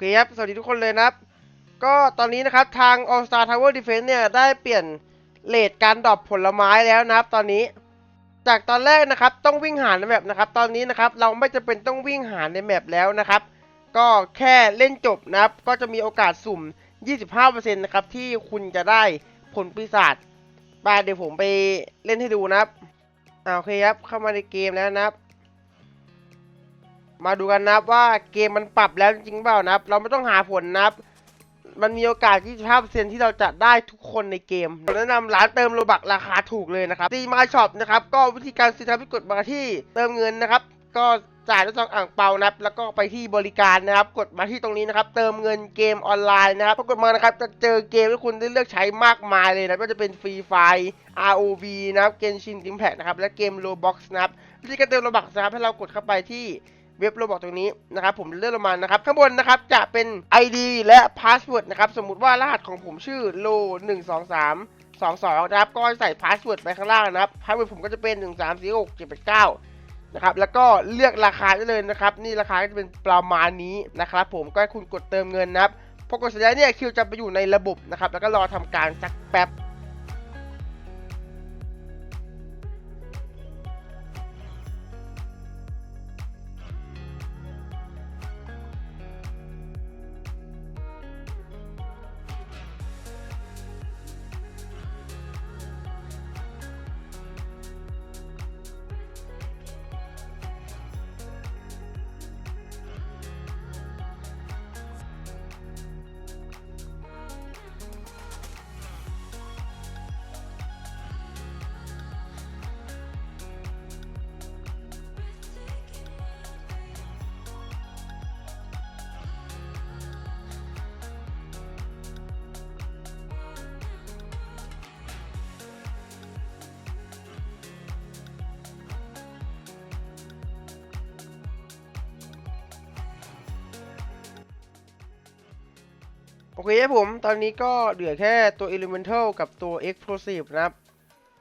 เคครับ สวัสดีทุกคนเลยนะครับ ก็ตอนนี้นะครับทาง All Star Tower Defense เนี่ยได้เปลี่ยนเลทการดรอปผลไม้แล้วนะครับ ตอนนี้ จากตอนแรกนะครับต้องวิ่งหาในแมปนะครับ ตอนนี้นะครับเราไม่จำเป็นต้องวิ่งหาในแมปแล้วนะครับ ก็แค่เล่นจบนะครับ ก็จะมีโอกาสสุ่ม 25%นะครับที่คุณจะได้ผลปีศาจไปเดี๋ยวผมไปเล่นให้ดูนะครับอ่าโอเคครับเข้ามาในเกมแล้วนะครับ มาดูกันนะครับว่าเกมมันปรับแล้วจริงเปล่านะครับ เราไม่ต้องหาผลนะครับ มันมีโอกาส25%ที่เราจะได้ทุกคนในเกมผมแนะนำร้านเติมโลบักราคาถูกเลยนะครับตีมาช็อปนะครับก็วิธีการซื้อทำให้กดมาที่เติมเงินนะครับ ก็จ่ายด้วยซองอ่างเปานะครับ แล้วก็ไปที่บริการนะครับ กดมาที่ตรงนี้นะครับ เติมเงินเกมออนไลน์นะครับพอกดมานะครับ จะเจอเกมที่คุณได้เลือกใช้มากมายเลยนะไม่ว่าจะเป็นฟรีไฟ ROV นะครับ Genshin Impact นะครับ และเกม Roblox นะครับ วิธีการเติมโลบักนะครับ ให้เรากดเข้าไปที่ เว็บโรบอกตรงนี้นะครับผมเลื่อนลงมานะครับข้างบนนะครับจะเป็น ID และ Password นะครับสมมุติว่ารหัสของผมชื่อ lo 1 2 3 2 2นะครับก็ใส่ Password ไปข้างล่างนะครับ Password ผมก็จะเป็น 1 3 4 6 7 8 9นะครับแล้วก็เลือกราคาได้เลยนะครับ นี่ราคาก็จะเป็นประมาณนี้นะครับ ผมก็ให้คุณกดเติมเงินนะครับพอกดเสร็จแล้วเนี่ยคิวจะไปอยู่ในระบบนะครับ แล้วก็รอทำการสักแป๊บ โอเคครับผมตอนนี้ก็เหลือแค่ตัว Elemental กับตัว Explosive นะครับ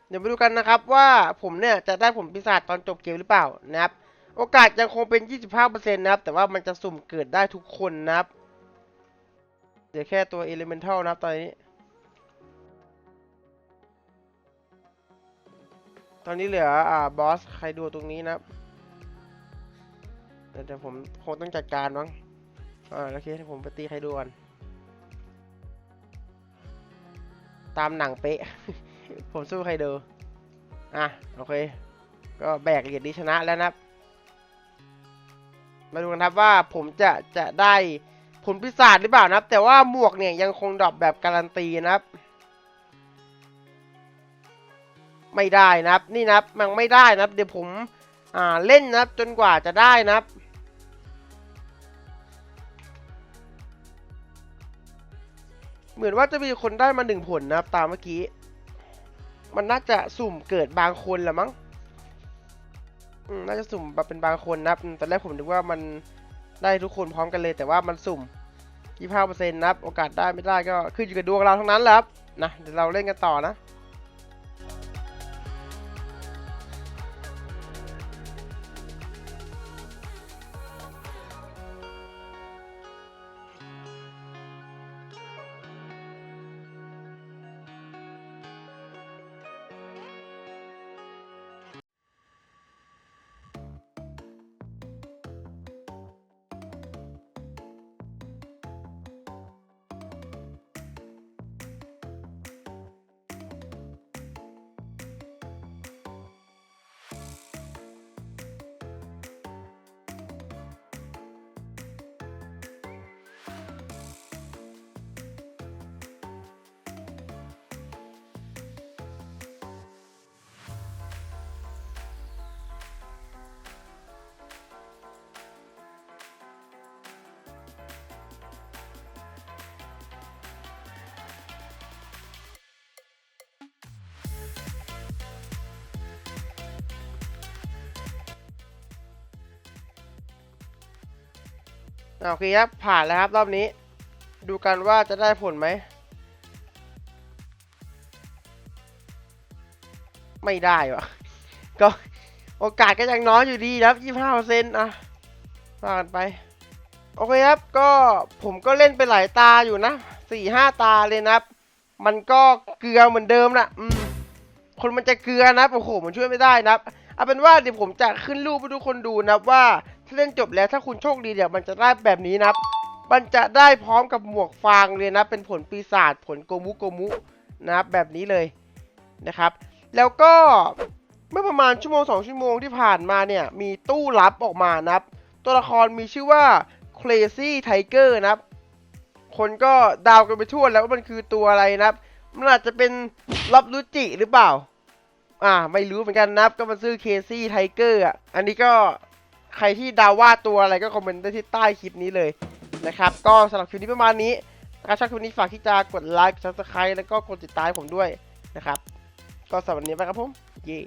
เดี๋ยวมาดูกันนะครับว่าผมเนี่ยจะได้ผลปีศาจตอนจบเกมหรือเปล่านะครับ โอกาสยังคงเป็น 25%นะครับ แต่ว่ามันจะสุ่มเกิดได้ทุกคนนะครับ เหลือแค่ตัว Elemental นะครับตอนนี้ ตอนนี้เหลืออ่าบอสใครดูตรงนี้นะครับเดี๋ยวผมคงต้องจัดการมั้งอ่าโอเคเดี๋ยวผมไปตีใครดูก่อน ตามหนังเป๊ะ ผมสู้ใครดูอะ โอเค ก็แบกเหรียญนี้ชนะแล้วนะมาดูกันครับว่าผมจะจะได้ผลพิศาจหรือเปล่านะครับ แต่ว่าหมวกเนี่ยยังคงดรอปแบบการันตีนะครับ ไม่ได้นะครับ นี่นะครับมันไม่ได้นะครับ เดี๋ยวผมอ่าเล่นนะครับจนกว่าจะได้นะครับ เหมือนว่าจะมีคนได้มาหนึ่งผลนะครับ ตามเมื่อกี้ มันน่าจะสุ่มเกิดบางคนแหละมั้งน่าจะสุ่มแบบเป็นบางคนนะครับตอนแรกผมนึกว่ามันได้ทุกคนพร้อมกันเลย แต่ว่ามันสุ่ม 25%นะครับ โอกาสได้ไม่ได้ก็ขึ้นอยู่กับดวงเราทั้งนั้นแหละครับนะเดี๋ยวเราเล่นกันต่อนะ โอเคครับผ่านแล้วครับรอบนี้ ดูกันว่าจะได้ผลไหม ไม่ได้วะก็โอกาสก็ยังน้อยอยู่ดีนะครับ25%อะว่ากันไป โอเคครับก็ผมก็เล่นไปหลายตาอยู่นะสี่ห้าตาเลยนะครับ มันก็เกลือเหมือนเดิมนะอืมคนมันจะเกลือนะโอ้โหมันช่วยไม่ได้นะครับเอาเป็นว่าเดี๋ยวผมจะขึ้นรูปให้ทุกคนดูนะว่า ถ้าเล่นจบแล้วถ้าคุณโชคดีเนี่ยมันจะได้แบบนี้นะครับ มันจะได้พร้อมกับหมวกฟางเลยนะ เป็นผลปีศาจผลโกมุโกมุนะครับแบบนี้เลยนะครับ แล้วก็เมื่อประมาณชั่วโมงสองชั่วโมงที่ผ่านมาเนี่ย มีตู้ลับออกมานะครับ ตัวละครมีชื่อว่า Crazy Tiger นะครับ คนก็ดาวกันไปทั่วแล้วว่ามันคือตัวอะไรนะครับ มันอาจจะเป็นรับรุจิหรือเปล่า อ่า ไม่รู้เหมือนกันนะครับ ก็มาซื้อเคซี่ไทเกอร์อะ อันนี้ก็ ใครที่ดาวว่าตัวอะไรก็คอมเมนต์ได้ที่ใต้คลิปนี้เลยนะครับ ก็สำหรับคลิปนี้ประมาณนี้ถ้าชอบคลิปนี้ฝากที่จะกดไลค์ซับสไครต์แล้วก็กดติดตามผมด้วยนะครับ ก็สำหรับวันนี้ไปครับผม เย่